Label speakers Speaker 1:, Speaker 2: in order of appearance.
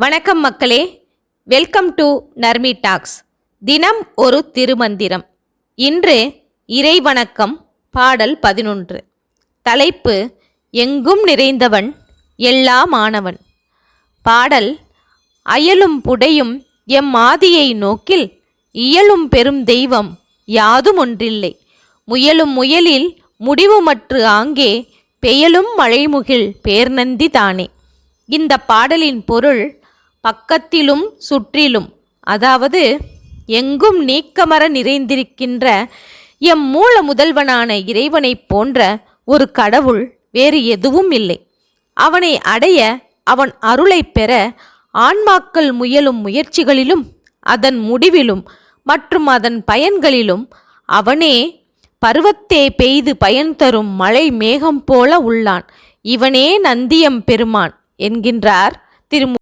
Speaker 1: வணக்கம் மக்களே. Welcome to Narmi tax தினம் ஒரு திருமந்திரம். இன்று இறை வணக்கம் பாடல் பதினொன்று. தலைப்பு எங்கும் நிறைந்தவன் எல்லாம் ஆனவன். பாடல் அயலும் புடையும் எம் ஆதியை நோக்கில் இயலும் பெரும் தெய்வம் யாதும் ஒன்றில்லை. முயலும் முயலில் முடிவுமற்று ஆங்கே பெயலும் மழைமுகில் பேர்நந்தி தானே. இந்த பாடலின் பொருள் பக்கத்திலும் சுற்றிலும் அதாவது எங்கும் நீக்கமர நிறைந்திருக்கின்ற எம் மூல முதல்வனான இறைவனைப் போன்ற ஒரு கடவுள் வேறு எதுவும் இல்லை. அவனை அடைய அவன் அருளைப் பெற ஆன்மாக்கள் முயலும் முயற்சிகளிலும் அதன் முடிவிலும் மற்றும் அதன் பயன்களிலும் அவனே பருவத்தே பெய்து பயன் தரும் மழை மேகம் போல உள்ளான். இவனே நந்தியம் பெருமான் என்கின்றார் திரு